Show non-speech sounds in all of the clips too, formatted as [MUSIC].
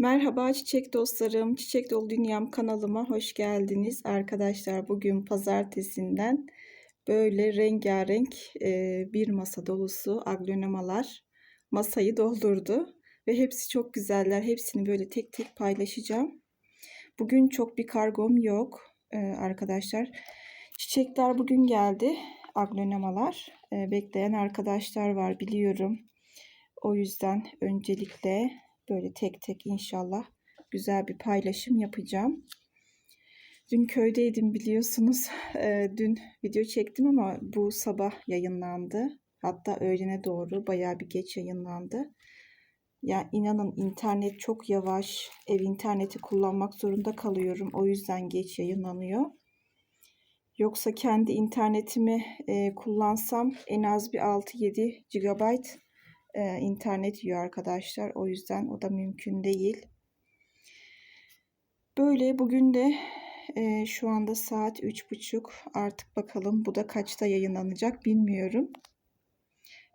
Merhaba çiçek dostlarım, Çiçek Dolu Dünyam kanalıma hoş geldiniz. Arkadaşlar bugün pazartesinden böyle rengarenk e, bir masa dolusu aglonemalar masayı doldurdu. Ve hepsi çok güzeller. Hepsini böyle tek tek paylaşacağım. Bugün çok bir kargom yok e, arkadaşlar. Çiçekler bugün geldi. Aglonemalar. E, bekleyen arkadaşlar var biliyorum. O yüzden öncelikle böyle tek tek inşallah güzel bir paylaşım yapacağım. Dün köydeydim biliyorsunuz. [LAUGHS] E, dün video çektim ama bu sabah yayınlandı. Hatta öğlene doğru bayağı bir geç yayınlandı. Ya inanın internet çok yavaş. Ev interneti kullanmak zorunda kalıyorum. O yüzden geç yayınlanıyor. Yoksa kendi internetimi e, kullansam en az bir 6-7 GB e, internet yiyor arkadaşlar. O yüzden o da mümkün değil. Böyle bugün de e, şu anda saat 3.30 artık bakalım bu da kaçta yayınlanacak bilmiyorum.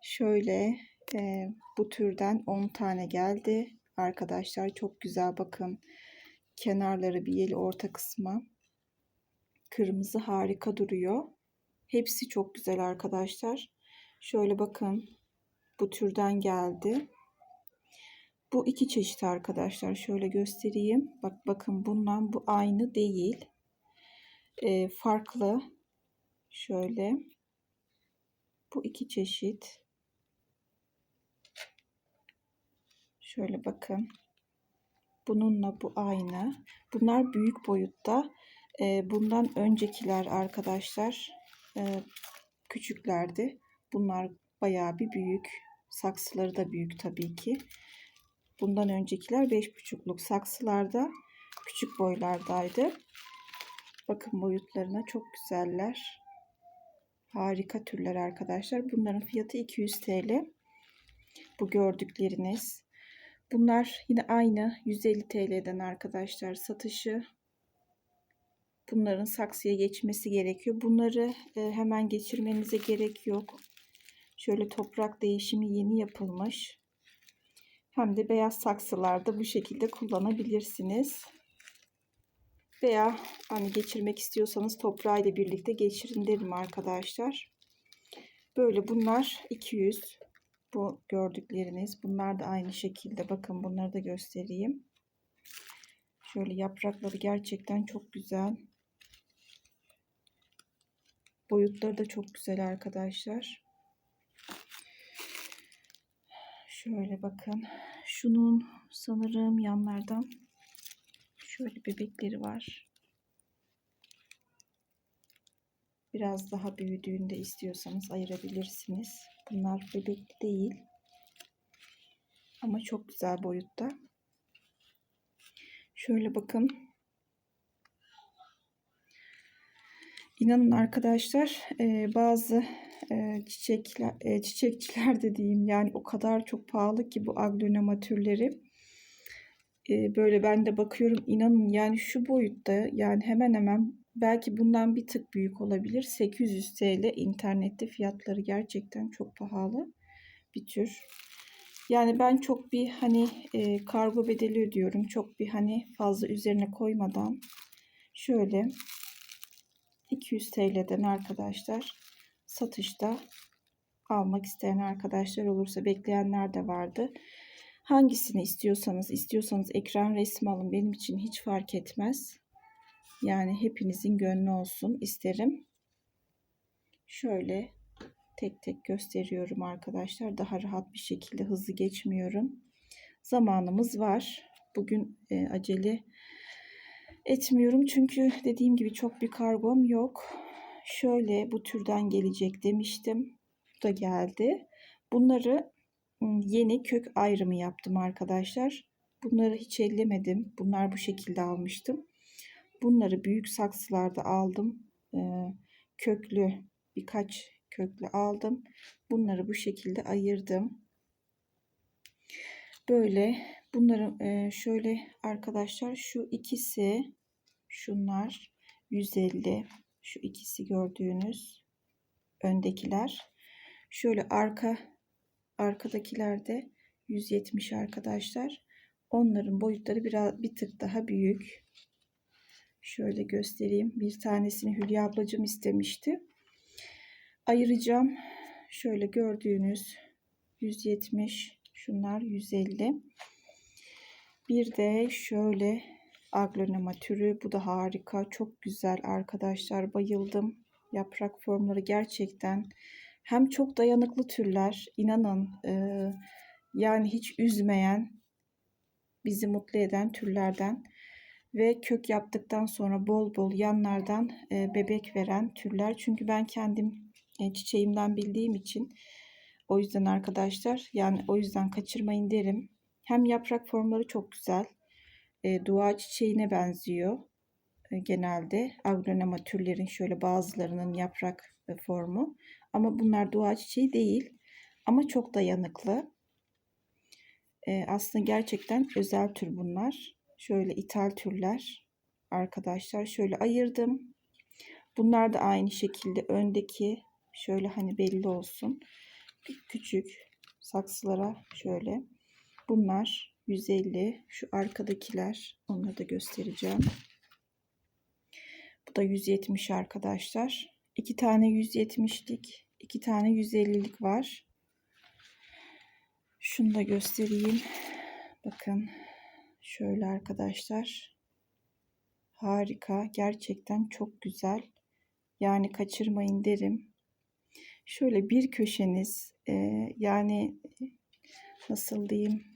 Şöyle e, bu türden 10 tane geldi. Arkadaşlar çok güzel bakın. Kenarları bir yeli orta kısmı. Kırmızı harika duruyor. Hepsi çok güzel arkadaşlar. Şöyle bakın bu türden geldi. Bu iki çeşit arkadaşlar. Şöyle göstereyim. Bak bakın bundan bu aynı değil. Ee, farklı. Şöyle. Bu iki çeşit. Şöyle bakın. Bununla bu aynı. Bunlar büyük boyutta. Ee, bundan öncekiler arkadaşlar e, küçüklerdi. Bunlar bayağı bir büyük. Saksıları da büyük tabii ki. Bundan öncekiler 5,5'luk saksılarda küçük boylardaydı. Bakın boyutlarına çok güzeller. Harika türler arkadaşlar. Bunların fiyatı 200 TL. Bu gördükleriniz. Bunlar yine aynı 150 TL'den arkadaşlar satışı. Bunların saksıya geçmesi gerekiyor. Bunları e, hemen geçirmenize gerek yok. Şöyle toprak değişimi yeni yapılmış. Hem de beyaz saksılarda bu şekilde kullanabilirsiniz. Veya hani geçirmek istiyorsanız toprağıyla birlikte geçirin derim arkadaşlar. Böyle bunlar 200. Bu gördükleriniz. Bunlar da aynı şekilde. Bakın bunları da göstereyim. Şöyle yaprakları gerçekten çok güzel. Boyutları da çok güzel arkadaşlar. Şöyle bakın. Şunun sanırım yanlardan şöyle bebekleri var. Biraz daha büyüdüğünde istiyorsanız ayırabilirsiniz. Bunlar bebek değil. Ama çok güzel boyutta. Şöyle bakın. İnanın arkadaşlar bazı çiçekler, çiçekçiler [LAUGHS] de diyeyim yani o kadar çok pahalı ki bu aglonema türleri. böyle ben de bakıyorum inanın yani şu boyutta yani hemen hemen belki bundan bir tık büyük olabilir. 800 TL internette fiyatları gerçekten çok pahalı bir tür. Yani ben çok bir hani e, kargo bedeli ödüyorum. Çok bir hani fazla üzerine koymadan şöyle 200 TL'den arkadaşlar satışta almak isteyen arkadaşlar olursa bekleyenler de vardı. Hangisini istiyorsanız istiyorsanız ekran resmi alın benim için hiç fark etmez. Yani hepinizin gönlü olsun isterim. Şöyle tek tek gösteriyorum arkadaşlar. Daha rahat bir şekilde hızlı geçmiyorum. Zamanımız var. Bugün e, acele etmiyorum çünkü dediğim gibi çok bir kargom yok şöyle bu türden gelecek demiştim. Bu da geldi. Bunları yeni kök ayrımı yaptım arkadaşlar. Bunları hiç ellemedim. Bunlar bu şekilde almıştım. Bunları büyük saksılarda aldım. Köklü birkaç köklü aldım. Bunları bu şekilde ayırdım. Böyle bunları şöyle arkadaşlar şu ikisi şunlar 150 şu ikisi gördüğünüz öndekiler. Şöyle arka arkadakiler de 170 arkadaşlar. Onların boyutları biraz bir tık daha büyük. Şöyle göstereyim. Bir tanesini Hülya ablacığım istemişti. Ayıracağım. Şöyle gördüğünüz 170, şunlar 150. Bir de şöyle aglonema türü. Bu da harika. Çok güzel arkadaşlar. Bayıldım. Yaprak formları gerçekten hem çok dayanıklı türler. inanın e, yani hiç üzmeyen, bizi mutlu eden türlerden ve kök yaptıktan sonra bol bol yanlardan e, bebek veren türler. Çünkü ben kendim e, çiçeğimden bildiğim için o yüzden arkadaşlar yani o yüzden kaçırmayın derim. Hem yaprak formları çok güzel. E, dua çiçeğine benziyor e, genelde. Aglonema türlerin şöyle bazılarının yaprak e, formu. Ama bunlar dua çiçeği değil. Ama çok dayanıklı. E, aslında gerçekten özel tür bunlar. Şöyle ithal türler arkadaşlar. Şöyle ayırdım. Bunlar da aynı şekilde öndeki şöyle hani belli olsun. Küçük saksılara şöyle. Bunlar 150. Şu arkadakiler onları da göstereceğim. Bu da 170 arkadaşlar. İki tane 170'lik, iki tane 150'lik var. Şunu da göstereyim. Bakın şöyle arkadaşlar. Harika. Gerçekten çok güzel. Yani kaçırmayın derim. Şöyle bir köşeniz e, yani nasıl diyeyim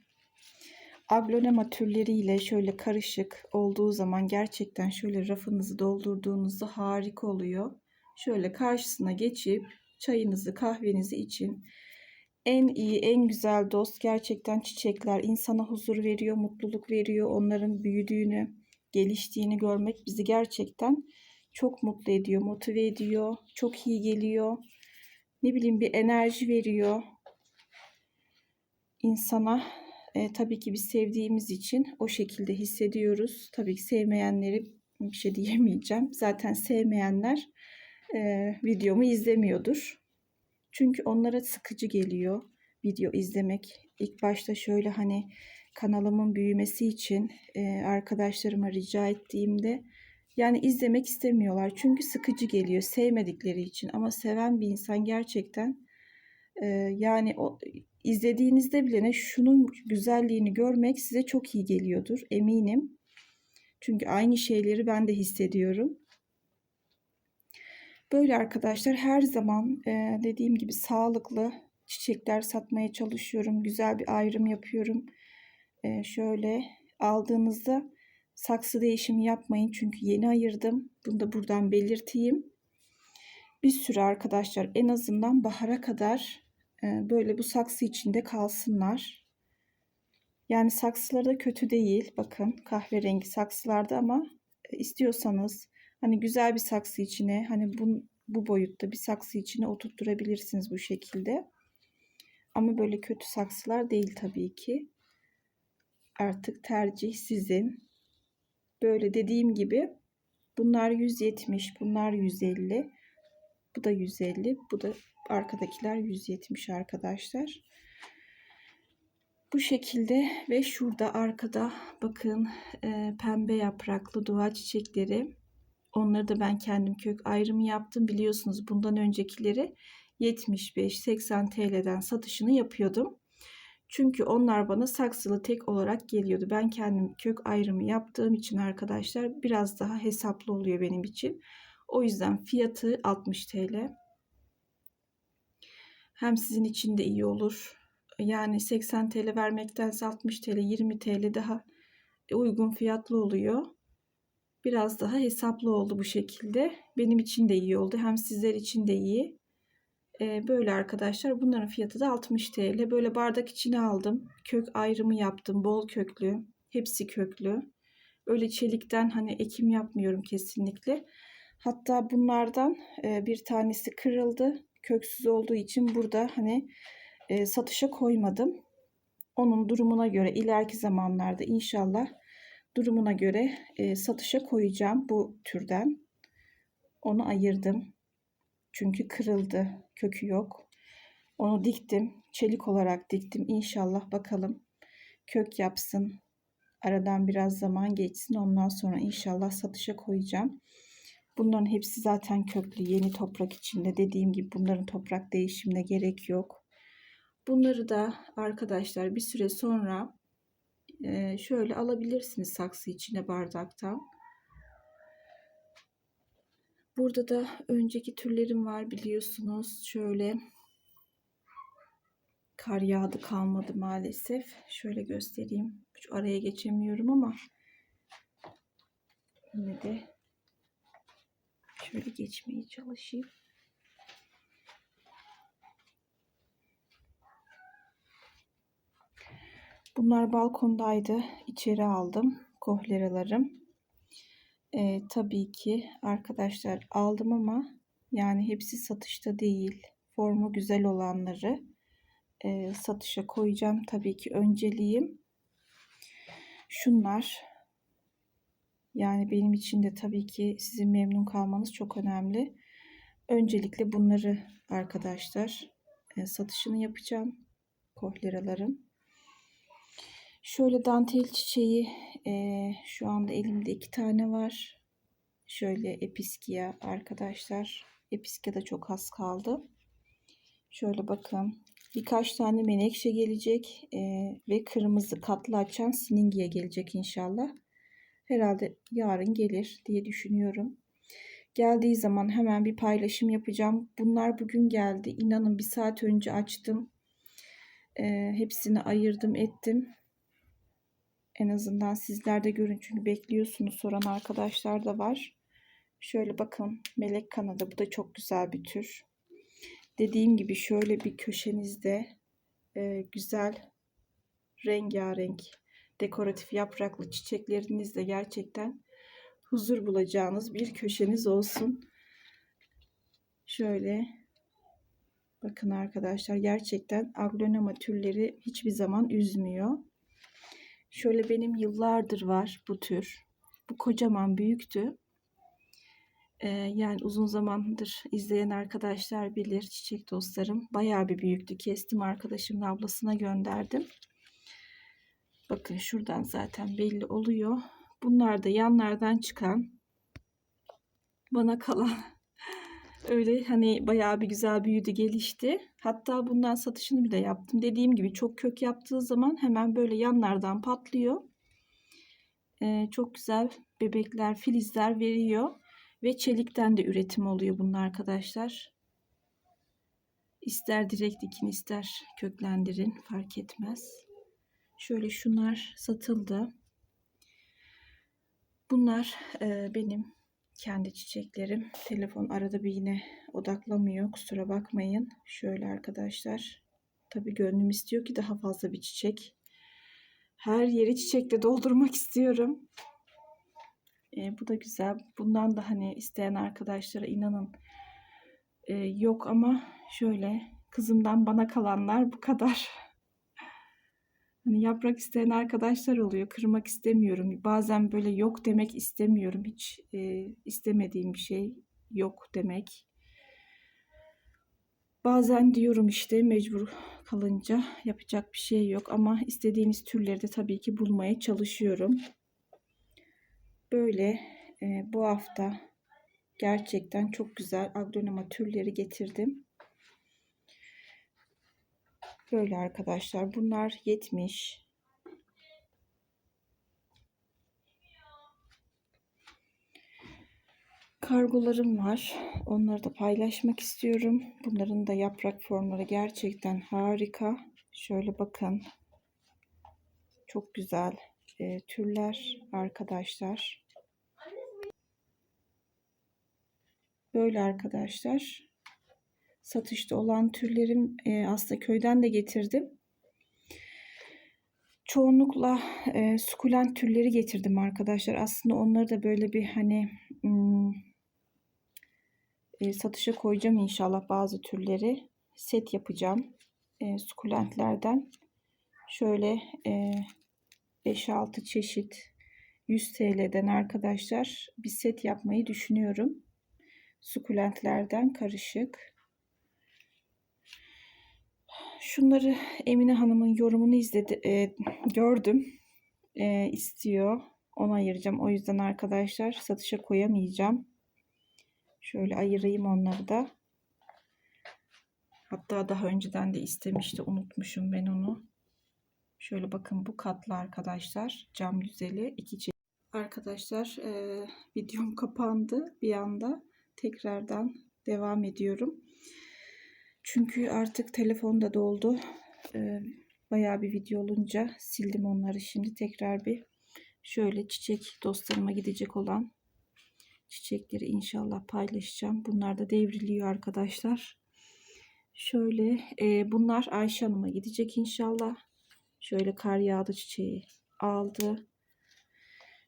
aglonema türleriyle şöyle karışık olduğu zaman gerçekten şöyle rafınızı doldurduğunuzda harika oluyor. Şöyle karşısına geçip çayınızı kahvenizi için en iyi en güzel dost gerçekten çiçekler insana huzur veriyor, mutluluk veriyor. Onların büyüdüğünü, geliştiğini görmek bizi gerçekten çok mutlu ediyor, motive ediyor, çok iyi geliyor. Ne bileyim bir enerji veriyor insana e, tabii ki biz sevdiğimiz için o şekilde hissediyoruz. Tabii ki sevmeyenleri bir şey diyemeyeceğim. Zaten sevmeyenler e, videomu izlemiyordur. Çünkü onlara sıkıcı geliyor video izlemek. İlk başta şöyle hani kanalımın büyümesi için e, arkadaşlarıma rica ettiğimde yani izlemek istemiyorlar. Çünkü sıkıcı geliyor sevmedikleri için. Ama seven bir insan gerçekten e, yani o izlediğinizde bile şunun güzelliğini görmek size çok iyi geliyordur eminim. Çünkü aynı şeyleri ben de hissediyorum. Böyle arkadaşlar her zaman e, dediğim gibi sağlıklı çiçekler satmaya çalışıyorum. Güzel bir ayrım yapıyorum. E, şöyle aldığınızda saksı değişimi yapmayın çünkü yeni ayırdım. Bunu da buradan belirteyim. Bir sürü arkadaşlar en azından bahara kadar böyle bu saksı içinde kalsınlar. Yani saksıları da kötü değil. Bakın kahverengi saksılarda ama istiyorsanız hani güzel bir saksı içine hani bu, bu boyutta bir saksı içine oturtturabilirsiniz bu şekilde. Ama böyle kötü saksılar değil tabii ki. Artık tercih sizin. Böyle dediğim gibi bunlar 170, bunlar 150. Bu da 150, bu da Arkadakiler 170 arkadaşlar. Bu şekilde ve şurada arkada bakın e, pembe yapraklı dua çiçekleri. Onları da ben kendim kök ayrımı yaptım. Biliyorsunuz bundan öncekileri 75-80 TL'den satışını yapıyordum. Çünkü onlar bana saksılı tek olarak geliyordu. Ben kendim kök ayrımı yaptığım için arkadaşlar biraz daha hesaplı oluyor benim için. O yüzden fiyatı 60 TL. Hem sizin için de iyi olur. Yani 80 TL vermektense 60 TL, 20 TL daha uygun fiyatlı oluyor. Biraz daha hesaplı oldu bu şekilde. Benim için de iyi oldu. Hem sizler için de iyi. Ee, böyle arkadaşlar. Bunların fiyatı da 60 TL. Böyle bardak içine aldım. Kök ayrımı yaptım. Bol köklü. Hepsi köklü. Öyle çelikten hani ekim yapmıyorum kesinlikle. Hatta bunlardan e, bir tanesi kırıldı köksüz olduğu için burada hani e, satışa koymadım. Onun durumuna göre ileriki zamanlarda inşallah durumuna göre e, satışa koyacağım bu türden. Onu ayırdım. Çünkü kırıldı. Kökü yok. Onu diktim. Çelik olarak diktim. İnşallah bakalım kök yapsın. Aradan biraz zaman geçsin. Ondan sonra inşallah satışa koyacağım. Bunların hepsi zaten köklü. Yeni toprak içinde. Dediğim gibi bunların toprak değişimine gerek yok. Bunları da arkadaşlar bir süre sonra e, şöyle alabilirsiniz saksı içine bardaktan. Burada da önceki türlerim var biliyorsunuz. Şöyle kar yağdı kalmadı maalesef. Şöyle göstereyim. Şu araya geçemiyorum ama yine de şöyle geçmeye çalışayım. Bunlar balkondaydı. İçeri aldım. Kohleralarım. Ee, tabii ki arkadaşlar aldım ama yani hepsi satışta değil. Formu güzel olanları e, satışa koyacağım. Tabii ki önceliğim şunlar. Yani benim için de tabii ki sizin memnun kalmanız çok önemli. Öncelikle bunları arkadaşlar e, satışını yapacağım. Kohleraların. Şöyle dantel çiçeği e, şu anda elimde iki tane var. Şöyle episkiya arkadaşlar. Episkiya da çok az kaldı. Şöyle bakın. Birkaç tane menekşe gelecek e, ve kırmızı katlı açan siningiye gelecek inşallah. Herhalde yarın gelir diye düşünüyorum. Geldiği zaman hemen bir paylaşım yapacağım. Bunlar bugün geldi. İnanın bir saat önce açtım. E, hepsini ayırdım ettim. En azından sizler de görün çünkü bekliyorsunuz soran arkadaşlar da var. Şöyle bakın melek kanadı bu da çok güzel bir tür. Dediğim gibi şöyle bir köşenizde e, güzel rengarenk dekoratif yapraklı çiçeklerinizle gerçekten huzur bulacağınız bir köşeniz olsun. Şöyle bakın arkadaşlar gerçekten aglonema türleri hiçbir zaman üzmüyor. Şöyle benim yıllardır var bu tür. Bu kocaman büyüktü. Ee, yani uzun zamandır izleyen arkadaşlar bilir çiçek dostlarım. Bayağı bir büyüktü. Kestim arkadaşımın ablasına gönderdim. Bakın şuradan zaten belli oluyor. Bunlar da yanlardan çıkan bana kalan [LAUGHS] öyle hani bayağı bir güzel büyüdü gelişti. Hatta bundan satışını bile yaptım. Dediğim gibi çok kök yaptığı zaman hemen böyle yanlardan patlıyor. Ee, çok güzel bebekler, filizler veriyor. Ve çelikten de üretim oluyor bunun arkadaşlar. İster direkt dikin ister köklendirin fark etmez. Şöyle şunlar satıldı. Bunlar e, benim kendi çiçeklerim. Telefon arada bir yine odaklamıyor. Kusura bakmayın. Şöyle arkadaşlar. Tabii gönlüm istiyor ki daha fazla bir çiçek. Her yeri çiçekle doldurmak istiyorum. E, bu da güzel. Bundan da hani isteyen arkadaşlara inanın e, yok ama şöyle kızımdan bana kalanlar bu kadar. Hani yaprak isteyen arkadaşlar oluyor. Kırmak istemiyorum. Bazen böyle yok demek istemiyorum. Hiç e, istemediğim bir şey yok demek. Bazen diyorum işte mecbur kalınca yapacak bir şey yok ama istediğiniz türleri de tabii ki bulmaya çalışıyorum. Böyle e, bu hafta gerçekten çok güzel aglonema türleri getirdim. Böyle arkadaşlar bunlar 70. Kargolarım var. Onları da paylaşmak istiyorum. Bunların da yaprak formları gerçekten harika. Şöyle bakın. Çok güzel e, türler arkadaşlar. Böyle arkadaşlar. Satışta olan türlerim e, aslında köyden de getirdim. Çoğunlukla e, sukulent türleri getirdim arkadaşlar. Aslında onları da böyle bir hani e, satışa koyacağım inşallah bazı türleri. Set yapacağım. E, sukulentlerden. Şöyle e, 5-6 çeşit 100 TL'den arkadaşlar bir set yapmayı düşünüyorum. Sukulentlerden karışık. Şunları Emine Hanım'ın yorumunu izledi, e, gördüm. e, istiyor. Onu ayıracağım. O yüzden arkadaşlar satışa koyamayacağım. Şöyle ayırayım onları da. Hatta daha önceden de istemişti. Unutmuşum ben onu. Şöyle bakın bu katlı arkadaşlar. Cam güzeli. iki. Arkadaşlar e, videom kapandı bir anda. Tekrardan devam ediyorum. Çünkü artık telefon da doldu. E, bayağı bir video olunca sildim onları. Şimdi tekrar bir şöyle çiçek dostlarıma gidecek olan çiçekleri inşallah paylaşacağım. Bunlar da devriliyor arkadaşlar. Şöyle e, bunlar Ayşe Hanım'a gidecek inşallah. Şöyle kar yağdı çiçeği aldı.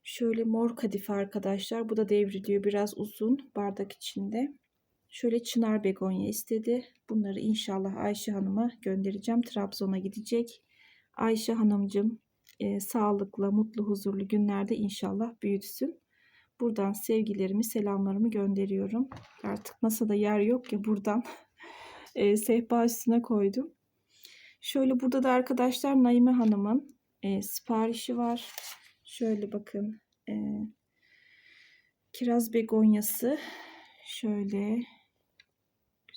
Şöyle mor kadife arkadaşlar. Bu da devriliyor. Biraz uzun bardak içinde. Şöyle çınar begonya istedi. Bunları inşallah Ayşe Hanım'a göndereceğim. Trabzon'a gidecek. Ayşe Hanımcığım e, sağlıklı, mutlu, huzurlu günlerde inşallah büyütsün. Buradan sevgilerimi, selamlarımı gönderiyorum. Artık masada yer yok ya buradan [LAUGHS] e, sehpa üstüne koydum. Şöyle burada da arkadaşlar Naime Hanım'ın e, siparişi var. Şöyle bakın. E, kiraz begonyası. Şöyle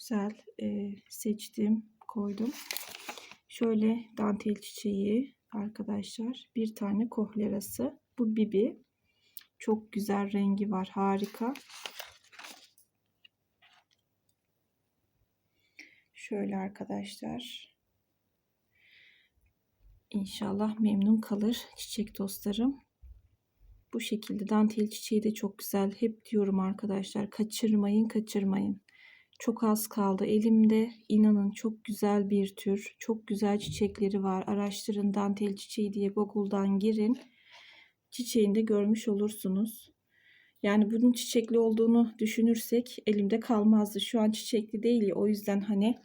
güzel e, seçtim, koydum. Şöyle dantel çiçeği arkadaşlar. Bir tane kohlerası. Bu bibi. Çok güzel rengi var. Harika. Şöyle arkadaşlar. İnşallah memnun kalır çiçek dostlarım. Bu şekilde dantel çiçeği de çok güzel. Hep diyorum arkadaşlar kaçırmayın kaçırmayın. Çok az kaldı elimde. İnanın çok güzel bir tür. Çok güzel çiçekleri var. Araştırın dantel çiçeği diye Google'dan girin. Çiçeğini de görmüş olursunuz. Yani bunun çiçekli olduğunu düşünürsek elimde kalmazdı. Şu an çiçekli değil ya o yüzden hani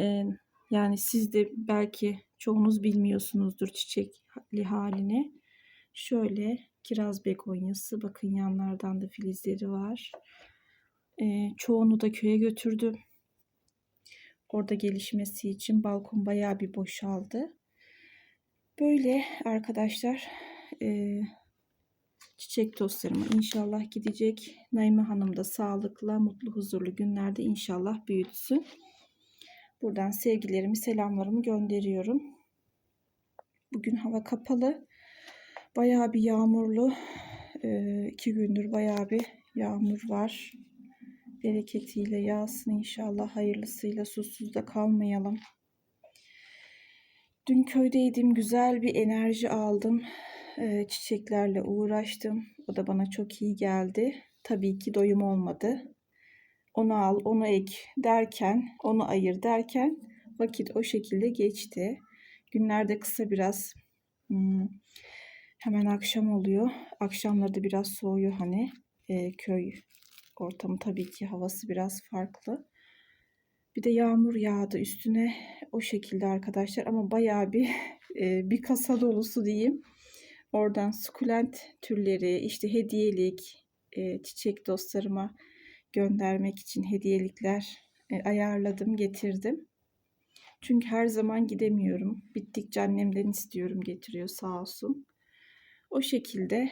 e, yani siz de belki çoğunuz bilmiyorsunuzdur çiçekli halini. Şöyle kiraz begonyası bakın yanlardan da filizleri var. E, çoğunu da köye götürdüm. Orada gelişmesi için balkon bayağı bir boşaldı. Böyle arkadaşlar e, çiçek dostlarıma inşallah gidecek. Naime Hanım da sağlıklı, mutlu, huzurlu günlerde inşallah büyütsün. Buradan sevgilerimi, selamlarımı gönderiyorum. Bugün hava kapalı. Bayağı bir yağmurlu. Ee, iki gündür bayağı bir yağmur var. Bereketiyle yağsın inşallah. Hayırlısıyla susuz da kalmayalım. Dün köydeydim. Güzel bir enerji aldım. Ee, çiçeklerle uğraştım. O da bana çok iyi geldi. Tabii ki doyum olmadı onu al, onu ek derken, onu ayır derken vakit o şekilde geçti. Günlerde kısa biraz hmm, hemen akşam oluyor. Akşamları da biraz soğuyor hani e, köy ortamı tabii ki havası biraz farklı. Bir de yağmur yağdı üstüne o şekilde arkadaşlar ama bayağı bir [LAUGHS] e, bir kasa dolusu diyeyim. Oradan sukulent türleri işte hediyelik e, çiçek dostlarıma göndermek için hediyelikler e, ayarladım, getirdim. Çünkü her zaman gidemiyorum. Bittikçe annemden istiyorum, getiriyor sağ olsun. O şekilde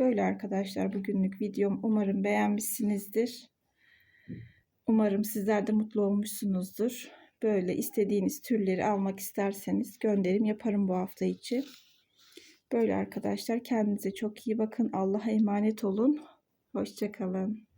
böyle arkadaşlar bugünlük videom. Umarım beğenmişsinizdir. Umarım sizler de mutlu olmuşsunuzdur. Böyle istediğiniz türleri almak isterseniz gönderim yaparım bu hafta içi. Böyle arkadaşlar kendinize çok iyi bakın. Allah'a emanet olun. Hoşçakalın.